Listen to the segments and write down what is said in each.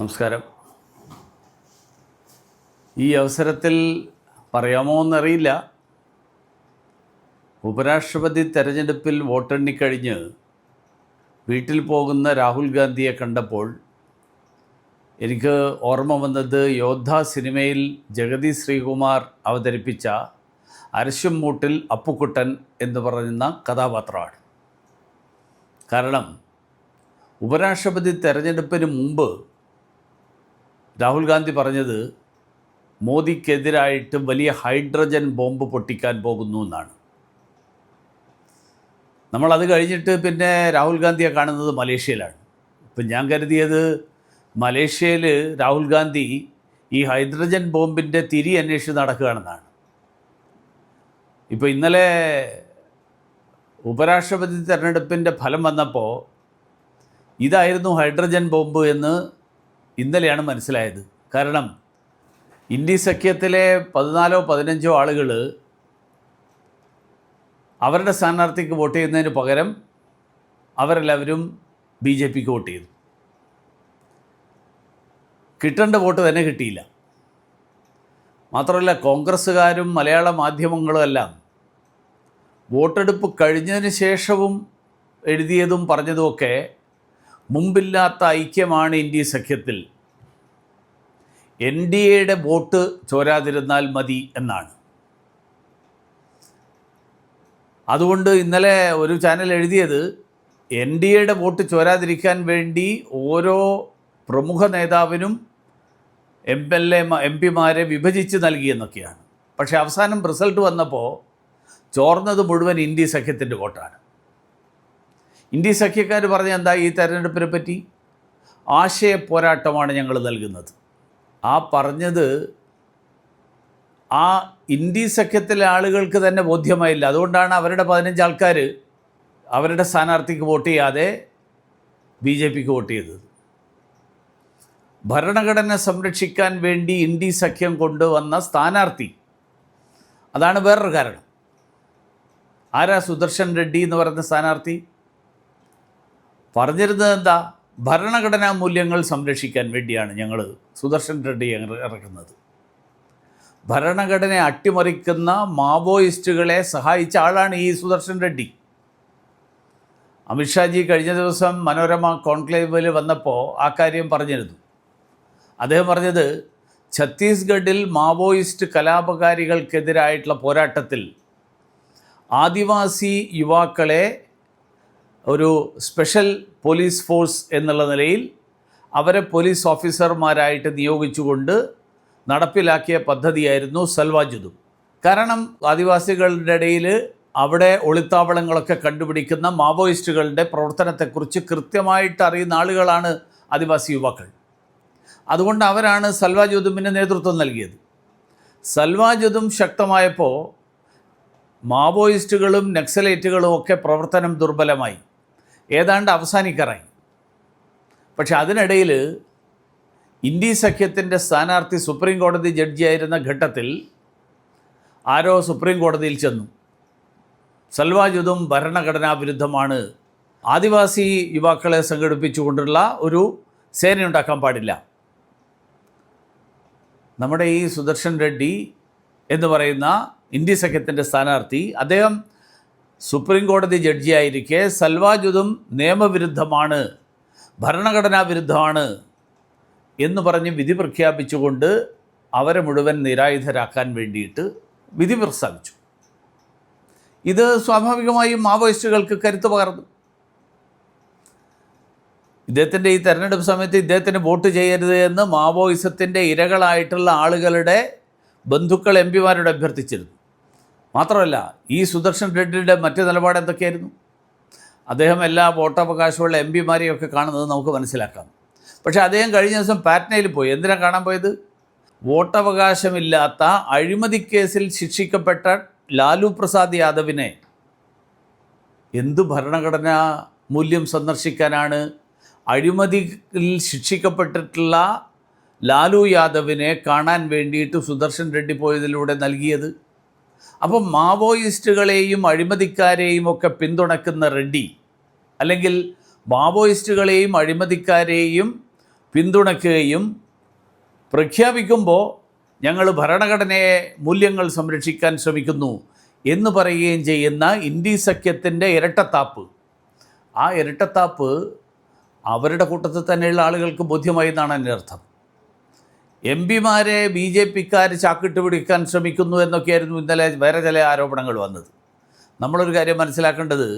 നമസ്കാരം. ഈ അവസരത്തിൽ പറയാമോ എന്നറിയില്ല ഉപരാഷ്ട്രപതി തെരഞ്ഞെടുപ്പിൽ വോട്ടെണ്ണിക്കഴിഞ്ഞ് വീട്ടിൽ പോകുന്ന രാഹുൽ ഗാന്ധിയെ കണ്ടപ്പോൾ എനിക്ക് ഓർമ്മ വന്നത് യോദ്ധ സിനിമയിൽ ജഗതി ശ്രീകുമാർ അവതരിപ്പിച്ച അരശ്യം മൂട്ടിൽ അപ്പുക്കുട്ടൻ എന്ന് പറയുന്ന കഥാപാത്രമാണ്. കാരണം ഉപരാഷ്ട്രപതി തെരഞ്ഞെടുപ്പിന് മുമ്പ് രാഹുൽ ഗാന്ധി പറഞ്ഞത് മോദിക്കെതിരായിട്ട് വലിയ ഹൈഡ്രജൻ ബോംബ് പൊട്ടിക്കാൻ പോകുന്നു എന്നാണ്. നമ്മളത് കഴിഞ്ഞിട്ട് പിന്നെ രാഹുൽ ഗാന്ധിയെ കാണുന്നത് മലേഷ്യയിലാണ്. ഇപ്പം ഞാൻ കരുതിയത് മലേഷ്യയിൽ രാഹുൽ ഗാന്ധി ഈ ഹൈഡ്രജൻ ബോംബിന്റെ തിരി അന്വേഷിച്ച് നടക്കുകയാണെന്നാണ്. ഇപ്പോൾ ഇന്നലെ ഉപരാഷ്ട്രപതി തെരഞ്ഞെടുപ്പിന്റെ ഫലം വന്നപ്പോൾ ഇതായിരുന്നു ഹൈഡ്രജൻ ബോംബ് എന്ന് ഇന്നലെയാണ് മനസ്സിലായത്. കാരണം ഇന്ത്യ സഖ്യത്തിലെ പതിനാലോ പതിനഞ്ചോ ആളുകൾ അവരുടെ സ്ഥാനാർത്ഥിക്ക് വോട്ട് ചെയ്യുന്നതിന് പകരം അവരെല്ലാവരും ബി ജെ പിക്ക് വോട്ട് ചെയ്തു. കിട്ടേണ്ട വോട്ട് തന്നെ കിട്ടിയില്ല. മാത്രമല്ല കോൺഗ്രസ്സുകാരും മലയാള മാധ്യമങ്ങളും എല്ലാം വോട്ടെടുപ്പ് കഴിഞ്ഞതിന് ശേഷവും എഴുതിയതും പറഞ്ഞതുമൊക്കെ മുമ്പില്ലാത്ത ഐക്യമാണ് ഇന്ത്യ സഖ്യത്തിൽ. എൻ ഡി എയുടെ വോട്ട് ചോരാതിരുന്നാൽ മതി എന്നാണ്. അതുകൊണ്ട് ഇന്നലെ ഒരു ചാനൽ എഴുതിയത് എൻ ഡി എയുടെ വോട്ട് ചോരാതിരിക്കാൻ വേണ്ടി ഓരോ പ്രമുഖ നേതാവിനും എം എൽ എ എം പിമാരെ വിഭജിച്ച് നൽകിയെന്നൊക്കെയാണ് പക്ഷേ അവസാനം റിസൾട്ട് വന്നപ്പോൾ ചോർന്നത് മുഴുവൻ ഇന്ത്യ സഖ്യത്തിന്റെ വോട്ടാണ്. ഇന്ത്യ സഖ്യക്കാർ പറഞ്ഞ എന്താ ഈ തെരഞ്ഞെടുപ്പിനെ പറ്റി? ആശയ പോരാട്ടമാണ് ഞങ്ങൾ നൽകുന്നത്. ആ പറഞ്ഞത് ആ ഇന്ത്യ സഖ്യത്തിലെ ആളുകൾക്ക് തന്നെ ബോധ്യമായില്ല. അതുകൊണ്ടാണ് അവരുടെ പതിനഞ്ച് ആൾക്കാർ അവരുടെ സ്ഥാനാർത്ഥിക്ക് വോട്ട് ചെയ്യാതെ ബി ജെ പിക്ക് വോട്ട് ചെയ്തത്. ഭരണഘടന സംരക്ഷിക്കാൻ വേണ്ടി ഇന്ത്യ സഖ്യം കൊണ്ടുവന്ന സ്ഥാനാർത്ഥി. അതാണ് വേറൊരു കാരണം. ആരാ സുദർശൻ റെഡ്ഡി എന്ന് പറയുന്ന സ്ഥാനാർത്ഥി? പറഞ്ഞിരുന്നത് എന്താ ഭരണഘടനാ മൂല്യങ്ങൾ സംരക്ഷിക്കാൻ വേണ്ടിയാണ് ഞങ്ങൾ സുദർശൻ റെഡ്ഡി ഇറക്കുന്നത്. ഭരണഘടനയെ അട്ടിമറിക്കുന്ന മാവോയിസ്റ്റുകളെ സഹായിച്ച ആളാണ് ഈ സുദർശൻ റെഡ്ഡി. അമിത്ഷാജി കഴിഞ്ഞ ദിവസം മനോരമ കോൺക്ലേവിൽ വന്നപ്പോൾ ആ കാര്യം പറഞ്ഞിരുന്നു. അദ്ദേഹം പറഞ്ഞത് ഛത്തീസ്ഗഡിൽ മാവോയിസ്റ്റ് കലാപകാരികൾക്കെതിരായിട്ടുള്ള പോരാട്ടത്തിൽ ആദിവാസി യുവാക്കളെ ഒരു സ്പെഷ്യൽ പോലീസ് ഫോഴ്സ് എന്നുള്ള നിലയിൽ അവരെ പോലീസ് ഓഫീസർമാരായിട്ട് നിയോഗിച്ചുകൊണ്ട് നടപ്പിലാക്കിയ പദ്ധതിയായിരുന്നു സൽവാജുദും കാരണം ആദിവാസികളുടെ ഇടയിൽ അവിടെ ഒളിത്താവളങ്ങളൊക്കെ കണ്ടുപിടിക്കുന്ന മാവോയിസ്റ്റുകളുടെ പ്രവർത്തനത്തെക്കുറിച്ച് കൃത്യമായിട്ട് അറിയുന്ന ആളുകളാണ് ആദിവാസി യുവാക്കൾ. അതുകൊണ്ട് അവരാണ് സൽവാജുദുമിന് നേതൃത്വം നൽകിയത്. സൽവാജുദും ശക്തമായപ്പോൾ മാവോയിസ്റ്റുകളും നക്സലേറ്റുകളും ഒക്കെ പ്രവർത്തനം ദുർബലമായി. ഏതാണ്ട് അവസാനിക്കാറായി. പക്ഷെ അതിനിടയിൽ ഇന്ത്യ സഖ്യത്തിന്റെ സ്ഥാനാർത്ഥി സുപ്രീം കോടതി ജഡ്ജിയായിരുന്ന ഘട്ടത്തിൽ ആരോ സുപ്രീം കോടതിയിൽ ചെന്നു. സൽവാജുദും ഭരണഘടനാ വിരുദ്ധമാണ്. ആദിവാസി യുവാക്കളെ സംഘടിപ്പിച്ചുകൊണ്ടുള്ള ഒരു സേനയുണ്ടാക്കാൻ പാടില്ല. നമ്മുടെ ഈ സുദർശൻ റെഡ്ഡി എന്ന് പറയുന്ന ഇന്ത്യ സഖ്യത്തിന്റെ സ്ഥാനാർത്ഥി അദ്ദേഹം സുപ്രീം കോടതി ജഡ്ജിയായിരിക്കെ സൽവാജുദും നിയമവിരുദ്ധമാണ് ഭരണഘടനാ വിരുദ്ധമാണ് എന്ന് പറഞ്ഞ് വിധി പ്രഖ്യാപിച്ചുകൊണ്ട് അവരെ മുഴുവൻ നിരായുധരാക്കാൻ വേണ്ടിയിട്ട് വിധി പ്രസ്താവിച്ചു. ഇത് സ്വാഭാവികമായും മാവോയിസ്റ്റുകൾക്ക് കരുത്ത് പകർന്നു. ഇദ്ദേഹത്തിന്റെ ഈ തെരഞ്ഞെടുപ്പ് സമയത്ത് ഇദ്ദേഹത്തിന് വോട്ട് ചെയ്യരുത് എന്ന് മാവോയിസത്തിന്റെ ഇരകളായിട്ടുള്ള ആളുകളുടെ ബന്ധുക്കൾ എം പിമാരോട് അഭ്യർത്ഥിച്ചിരുന്നു. മാത്രമല്ല ഈ സുദർശൻ റെഡ്ഡിയുടെ മറ്റു നിലപാട് എന്തൊക്കെയായിരുന്നു? അദ്ദേഹം എല്ലാ വോട്ടവകാശമുള്ള എം പിമാരെയൊക്കെ കാണുന്നത് നമുക്ക് മനസ്സിലാക്കാം. പക്ഷേ അദ്ദേഹം കഴിഞ്ഞ ദിവസം പാറ്റ്നയിൽ പോയി. എന്തിനാണ് കാണാൻ പോയത്? വോട്ടവകാശമില്ലാത്ത അഴിമതി കേസിൽ ശിക്ഷിക്കപ്പെട്ട ലാലു പ്രസാദ് യാദവിനെ എന്തു ഭരണഘടനാ മൂല്യം സന്ദർശിക്കാനാണ് അഴിമതിയിൽ ശിക്ഷിക്കപ്പെട്ടിട്ടുള്ള ലാലു യാദവിനെ കാണാൻ വേണ്ടിയിട്ട് സുദർശൻ റെഡ്ഡി പോയതിലൂടെ നൽകിയത്? അപ്പം മാവോയിസ്റ്റുകളെയും അഴിമതിക്കാരെയും ഒക്കെ പിന്തുണക്കുന്ന റെഡ്ഡി അല്ലെങ്കിൽ മാവോയിസ്റ്റുകളെയും അഴിമതിക്കാരെയും പിന്തുണയ്ക്കുകയും പ്രഖ്യാപിക്കുമ്പോൾ ഞങ്ങൾ ഭരണഘടനയെ മൂല്യങ്ങൾ സംരക്ഷിക്കാൻ ശ്രമിക്കുന്നു എന്ന് പറയുകയും ചെയ്യുന്ന ഇന്ത്യ സഖ്യത്തിന്റെ ഇരട്ടത്താപ്പ്. ആ ഇരട്ടത്താപ്പ് അവരുടെ കൂട്ടത്തിൽ തന്നെയുള്ള ആളുകൾക്ക് ബോധ്യമായി എന്നാണ് എന്റെ അർത്ഥം. എം പിമാരെ ബി ജെ പിക്കാർ ചാക്കിട്ട് പിടിക്കാൻ ശ്രമിക്കുന്നു എന്നൊക്കെയായിരുന്നു ഇന്നലെ വേറെ ചില ആരോപണങ്ങൾ വന്നത്. നമ്മളൊരു കാര്യം മനസ്സിലാക്കേണ്ടത്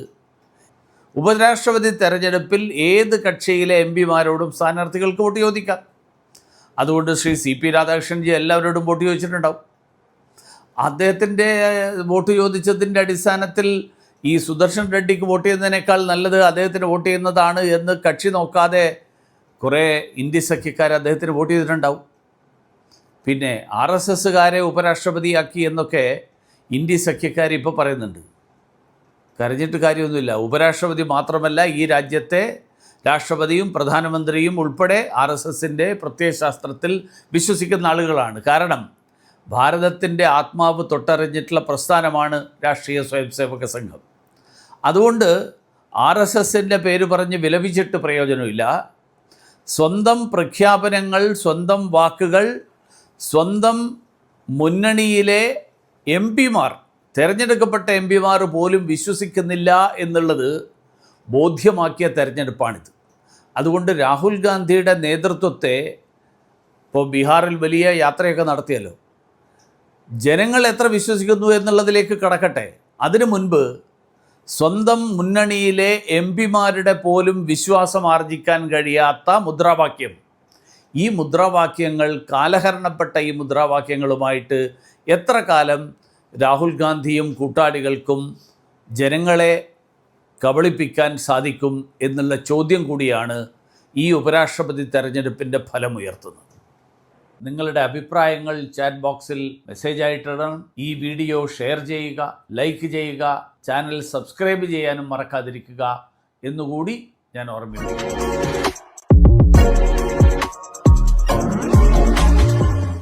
ഉപരാഷ്ട്രപതി തെരഞ്ഞെടുപ്പിൽ ഏത് കക്ഷിയിലെ എം പിമാരോടും സ്ഥാനാർത്ഥികൾക്ക് വോട്ട് ചോദിക്കാം. അതുകൊണ്ട് ശ്രീ സി പി രാധാകൃഷ്ണൻജി എല്ലാവരോടും വോട്ട് ചോദിച്ചിട്ടുണ്ടാവും. അദ്ദേഹത്തിന്റെ വോട്ട് ചോദിച്ചതിന്റെ അടിസ്ഥാനത്തിൽ ഈ സുദർശൻ റെഡ്ഡിക്ക് വോട്ട് ചെയ്യുന്നതിനേക്കാൾ നല്ലത് അദ്ദേഹത്തിന് വോട്ട് ചെയ്യുന്നതാണ് എന്ന് കക്ഷി നോക്കാതെ കുറേ ഇന്ത്യ സഖ്യക്കാർ അദ്ദേഹത്തിന് വോട്ട് ചെയ്തിട്ടുണ്ടാവും. പിന്നെ ആർ എസ് എസ്സുകാരെ ഉപരാഷ്ട്രപതിയാക്കി എന്നൊക്കെ ഇന്ത്യ സഖ്യക്കാർ ഇപ്പോൾ പറയുന്നുണ്ട്. കരഞ്ഞിട്ട് കാര്യമൊന്നുമില്ല. ഉപരാഷ്ട്രപതി മാത്രമല്ല ഈ രാജ്യത്തെ രാഷ്ട്രപതിയും പ്രധാനമന്ത്രിയും ഉൾപ്പെടെ ആർ എസ് എസിന്റെ പ്രത്യയശാസ്ത്രത്തിൽ വിശ്വസിക്കുന്ന ആളുകളാണ്. കാരണം ഭാരതത്തിന്റെ ആത്മാവ് തൊട്ടറിഞ്ഞിട്ടുള്ള പ്രസ്ഥാനമാണ് രാഷ്ട്രീയ സ്വയംസേവക സംഘം. അതുകൊണ്ട് ആർ എസ് എസിന്റെ പേര് പറഞ്ഞ് വിലപിച്ചിട്ട് പ്രയോജനമില്ല. സ്വന്തം പ്രഖ്യാപനങ്ങൾ സ്വന്തം വാക്കുകൾ സ്വന്തം മുന്നണിയിലെ എം പിമാർ തിരഞ്ഞെടുക്കപ്പെട്ട എം പിമാർ പോലും വിശ്വസിക്കുന്നില്ല എന്നുള്ളത് ബോധ്യമാക്കിയ തെരഞ്ഞെടുപ്പാണിത്. അതുകൊണ്ട് രാഹുൽ ഗാന്ധിയുടെ നേതൃത്വത്തെ ഇപ്പോൾ ബീഹാറിൽ വലിയ യാത്രയൊക്കെ നടത്തിയല്ലോ. ജനങ്ങൾ എത്ര വിശ്വസിക്കുന്നു എന്നുള്ളതിലേക്ക് കടക്കട്ടെ. അതിനു മുൻപ് സ്വന്തം മുന്നണിയിലെ എം പിമാരുടെ പോലും വിശ്വാസം ആർജിക്കാൻ കഴിയാത്ത മുദ്രാവാക്യം ഈ മുദ്രാവാക്യങ്ങൾ കാലഹരണപ്പെട്ട ഈ മുദ്രാവാക്യങ്ങളുമായിട്ട് എത്ര കാലം രാഹുൽ ഗാന്ധിയും കൂട്ടാളികൾക്കും ജനങ്ങളെ കബളിപ്പിക്കാൻ സാധിക്കും എന്നുള്ള ചോദ്യം കൂടിയാണ് ഈ ഉപരാഷ്ട്രപതി തെരഞ്ഞെടുപ്പിന്റെ ഫലമുയർത്തുന്നത്. നിങ്ങളുടെ അഭിപ്രായങ്ങൾ ചാറ്റ് ബോക്സിൽ മെസ്സേജ് ആയിട്ടിടണം. ഈ വീഡിയോ ഷെയർ ചെയ്യുക ലൈക്ക് ചെയ്യുക ചാനൽ സബ്സ്ക്രൈബ് ചെയ്യാനും മറക്കാതിരിക്കുക എന്നുകൂടി ഞാൻ ഓർമ്മിപ്പിക്കുന്നു.